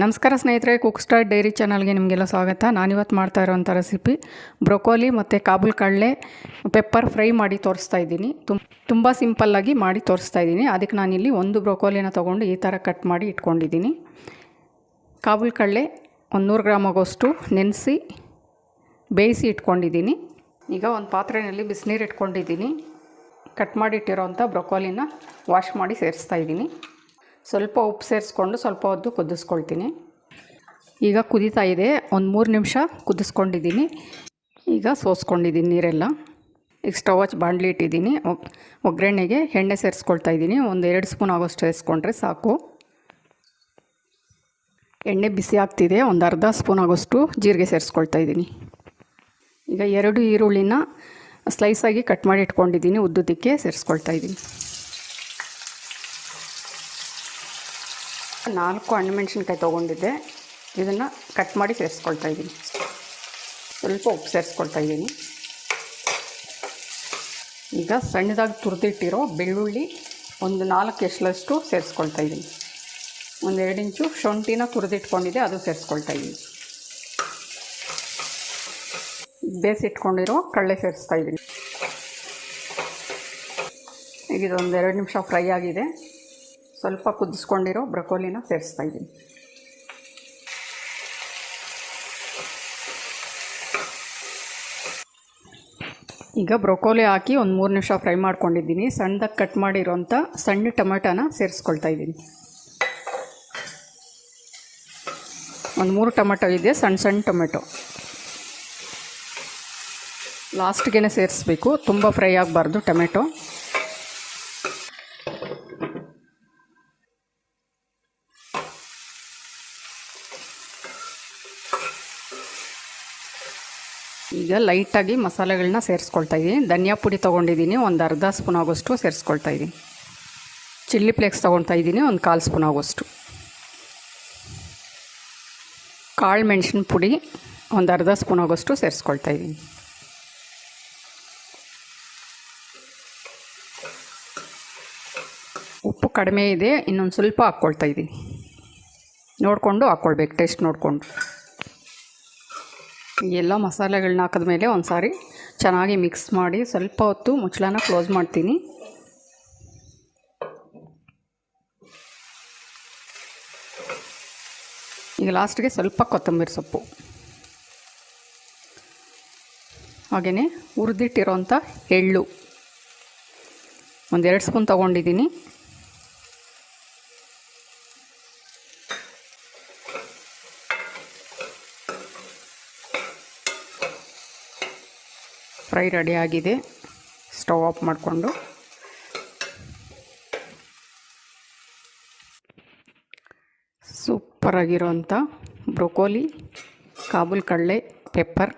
ನಮಸ್ಕಾರ ಸ್ನೇಹಿತರೆ cook star dairy ಚಾನಲ್ಗೆ ನಿಮಗೆಲ್ಲ ಸ್ವಾಗತ. ನಾನಿವತ್ತು ಮಾಡ್ತಾ ಇರೋವಂಥ ರೆಸಿಪಿ ಬ್ರೊಕೋಲಿ ಮತ್ತು ಕಾಬುಲ್ ಕಡಲೆ ಪೆಪ್ಪರ್ ಫ್ರೈ ಮಾಡಿ ತೋರಿಸ್ತಾ ಇದ್ದೀನಿ. ತುಂಬ ತುಂಬ ಸಿಂಪಲ್ಲಾಗಿ ಮಾಡಿ ತೋರಿಸ್ತಾ ಇದ್ದೀನಿ. ಅದಕ್ಕೆ ನಾನಿಲ್ಲಿ ಒಂದು ಬ್ರೊಕೋಲಿನ ತೊಗೊಂಡು ಈ ಥರ ಕಟ್ ಮಾಡಿ ಇಟ್ಕೊಂಡಿದ್ದೀನಿ. ಕಾಬುಲ್ ಕಡಲೆ ಒಂದು ನೂರು ಗ್ರಾಮ್ ಆಗೋಷ್ಟು ನೆನೆಸಿ ಬೇಯಿಸಿ ಇಟ್ಕೊಂಡಿದ್ದೀನಿ. ಈಗ ಒಂದು ಪಾತ್ರೆಯಲ್ಲಿ ಬಿಸಿನೀರು ಇಟ್ಕೊಂಡಿದ್ದೀನಿ. ಕಟ್ ಮಾಡಿಟ್ಟಿರೋಂಥ ಬ್ರೊಕೋಲಿನ ವಾಶ್ ಮಾಡಿ ಸೇರಿಸ್ತಾ ಇದ್ದೀನಿ. ಸ್ವಲ್ಪ ಉಪ್ಪು ಸೇರಿಸ್ಕೊಂಡು ಸ್ವಲ್ಪ ಹೊತ್ತು ಕುದಿಸ್ಕೊಳ್ತೀನಿ. ಈಗ ಕುದೀತಾ ಇದೆ. ಒಂದು ಮೂರು ನಿಮಿಷ ಕುದಿಸ್ಕೊಂಡಿದ್ದೀನಿ. ಈಗ ಸೋಸ್ಕೊಂಡಿದ್ದೀನಿ ನೀರೆಲ್ಲ. ಈಗ ಸ್ಟವ್ ಹಚ್ಚಿ ಬಾಣಲಿ ಇಟ್ಟಿದ್ದೀನಿ. ಒಗ್ಗರಣೆಗೆ ಎಣ್ಣೆ ಸೇರಿಸ್ಕೊಳ್ತಾ ಇದ್ದೀನಿ. ಒಂದು ಎರಡು ಸ್ಪೂನ್ ಆಗೋಷ್ಟು ಸೇರಿಸ್ಕೊಂಡ್ರೆ ಸಾಕು. ಎಣ್ಣೆ ಬಿಸಿ ಆಗ್ತಿದೆ. ಒಂದು ಅರ್ಧ ಸ್ಪೂನ್ ಆಗೋಷ್ಟು ಜೀರಿಗೆ ಸೇರಿಸ್ಕೊಳ್ತಾ ಇದ್ದೀನಿ. ಈಗ ಎರಡು ಈರುಳ್ಳಿನ ಸ್ಲೈಸಾಗಿ ಕಟ್ ಮಾಡಿ ಇಟ್ಕೊಂಡಿದ್ದೀನಿ. ಉದ್ದುದಕ್ಕೆ ಸೇರಿಸ್ಕೊಳ್ತಾ ಇದ್ದೀನಿ. ನಾಲ್ಕು ಹಣ್ಣುಮೆಣ್ಸಿನ್ಕಾಯಿ ತೊಗೊಂಡಿದ್ದೆ. ಇದನ್ನು ಕಟ್ ಮಾಡಿ ಸೇರಿಸ್ಕೊಳ್ತಾ ಇದ್ದೀನಿ ಸ್ವಲ್ಪ ಉಪ್ಪು ಸೇರಿಸ್ಕೊಳ್ತಾ ಇದ್ದೀನಿ ಈಗ ಸಣ್ಣದಾಗಿ ತುರಿದಿಟ್ಟಿರೋ ಬೆಳ್ಳುಳ್ಳಿ ಒಂದು ನಾಲ್ಕು ಎಷ್ಟಲಷ್ಟು ಸೇರಿಸ್ಕೊಳ್ತಾ ಇದ್ದೀನಿ ಒಂದು ಎರಡು ಇಂಚು ಶುಂಠಿನ ತುರಿದಿಟ್ಕೊಂಡಿದ್ದೆ, ಅದು ಸೇರಿಸ್ಕೊಳ್ತಾ ಇದ್ದೀನಿ ಬೇಯಿಸಿಟ್ಕೊಂಡಿರೋ ಕಳ್ಳೆ ಸೇರಿಸ್ತಾ ಇದ್ದೀನಿ ಈಗ ಇದೊಂದು ಎರಡು ನಿಮಿಷ ಫ್ರೈ ಆಗಿದೆ. ಸ್ವಲ್ಪ ಕುದಿಸ್ಕೊಂಡಿರೋ ಬ್ರಕೋಲಿನ ಸೇರಿಸ್ತಾ ಇದ್ದೀನಿ. ಈಗ ಬ್ರೊಕೋಲಿ ಹಾಕಿ ಒಂದು ಮೂರು ನಿಮಿಷ ಫ್ರೈ ಮಾಡ್ಕೊಂಡಿದ್ದೀನಿ. ಸಣ್ಣದಾಗಿ ಕಟ್ ಮಾಡಿರೋಂಥ ಸಣ್ಣ ಟೊಮೆಟೋನ ಸೇರಿಸ್ಕೊಳ್ತಾ ಇದ್ದೀನಿ. ಒಂದು ಮೂರು ಟೊಮೆಟೊ ಇದೆ, ಸಣ್ಣ ಸಣ್ಣ ಟೊಮೆಟೊ. ಲಾಸ್ಟ್ಗೆ ಸೇರಿಸ್ಬೇಕು. ತುಂಬ ಫ್ರೈ ಆಗಬಾರ್ದು ಟೊಮೆಟೊ. ಈಗ ಲೈಟಾಗಿ ಮಸಾಲೆಗಳನ್ನ ಸೇರಿಸ್ಕೊಳ್ತಾ ಇದ್ದೀನಿ ಧನಿಯಾ ಪುಡಿ ತೊಗೊಂಡಿದ್ದೀನಿ ಒಂದು ಅರ್ಧ ಸ್ಪೂನ್ ಆಗೋಷ್ಟು ಸೇರಿಸ್ಕೊಳ್ತಾ ಇದ್ದೀನಿ ಚಿಲ್ಲಿ ಫ್ಲೇಕ್ಸ್ ತೊಗೊಳ್ತಾ ಇದ್ದೀನಿ ಒಂದು ಕಾಲು ಸ್ಪೂನ್ ಆಗೋಷ್ಟು. ಕಾಳು ಮೆಣಸಿನ ಪುಡಿ, ಒಂದು ಅರ್ಧ ಸ್ಪೂನ್ ಆಗೋಷ್ಟು ಸೇರಿಸ್ಕೊಳ್ತಾ ಇದ್ದೀನಿ ಉಪ್ಪು ಕಡಿಮೆ ಇದೆ, ಇನ್ನೊಂದು ಸ್ವಲ್ಪ ಹಾಕ್ಕೊಳ್ತಾ ಇದ್ದೀನಿ ನೋಡಿಕೊಂಡು ಹಾಕ್ಕೊಳ್ಬೇಕು, ಟೇಸ್ಟ್ ನೋಡಿಕೊಂಡು. ಎಲ್ಲ ಮಸಾಲೆಗಳನ್ನ ಹಾಕಿದ ಮೇಲೆ ಒಂದು ಸಾರಿ ಚೆನ್ನಾಗಿ ಮಿಕ್ಸ್ ಮಾಡಿ ಸ್ವಲ್ಪ ಹೊತ್ತು ಮುಚ್ಚಳನ ಕ್ಲೋಸ್ ಮಾಡ್ತೀನಿ. ಈಗ ಲಾಸ್ಟ್ಗೆ ಸ್ವಲ್ಪ ಕೊತ್ತಂಬರಿ ಸೊಪ್ಪು. ಹಾಗೆಯೇ ಹುರಿದಿಟ್ಟಿರೋಂಥ ಎಳ್ಳು. ಒಂದೆರಡು ಸ್ಪೂನ್ ತೊಗೊಂಡಿದ್ದೀನಿ. ಫ್ರೈ ರೆಡಿ ಆಗಿದೆ. ಸ್ಟವ್ ಆಫ್ ಮಾಡಿಕೊಂಡು. ಸೂಪರಾಗಿರೋಂಥ ಬ್ರೊಕೋಲಿ, ಕಾಬೂಲ್ ಕಡಲೆ, ಪೆಪ್ಪರ್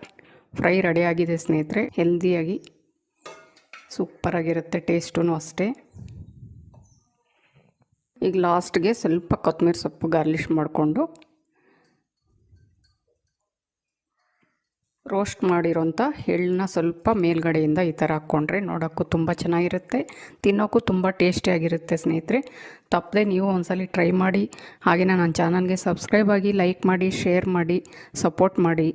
ಫ್ರೈ ರೆಡಿ ಆಗಿದೆ ಸ್ನೇಹಿತರೆ. ಹೆಲ್ದಿಯಾಗಿ ಸೂಪರಾಗಿರುತ್ತೆ ಟೇಸ್ಟೂ ಅಷ್ಟೇ. ಈಗ ಲಾಸ್ಟ್ಗೆ ಸ್ವಲ್ಪ ಕೊತ್ತಂಬರಿ ಸೊಪ್ಪು ಗಾರ್ಲಿಷ್ ಮಾಡಿಕೊಂಡು ರೋಸ್ಟ್ ಮಾಡಿರೋಂಥ ಎಳ್ಳನ್ನ ಸ್ವಲ್ಪ ಮೇಲ್ಗಡೆಯಿಂದ ಈ ಥರ ಹಾಕ್ಕೊಂಡ್ರೆ ನೋಡೋಕ್ಕೂ ತುಂಬ ಚೆನ್ನಾಗಿರುತ್ತೆ, ತಿನ್ನೋಕ್ಕೂ ತುಂಬ ಟೇಸ್ಟಿಯಾಗಿರುತ್ತೆ ಸ್ನೇಹಿತರೆ. ತಪ್ಪದೆ ನೀವು ಒಂದ್ಸಲ ಟ್ರೈ ಮಾಡಿ ಹಾಗೆಯೇ ನನ್ನ ಚಾನಲ್ಗೆ ಸಬ್ಸ್ಕ್ರೈಬ್ ಆಗಿ ಲೈಕ್ ಮಾಡಿ, ಶೇರ್ ಮಾಡಿ, ಸಪೋರ್ಟ್ ಮಾಡಿ.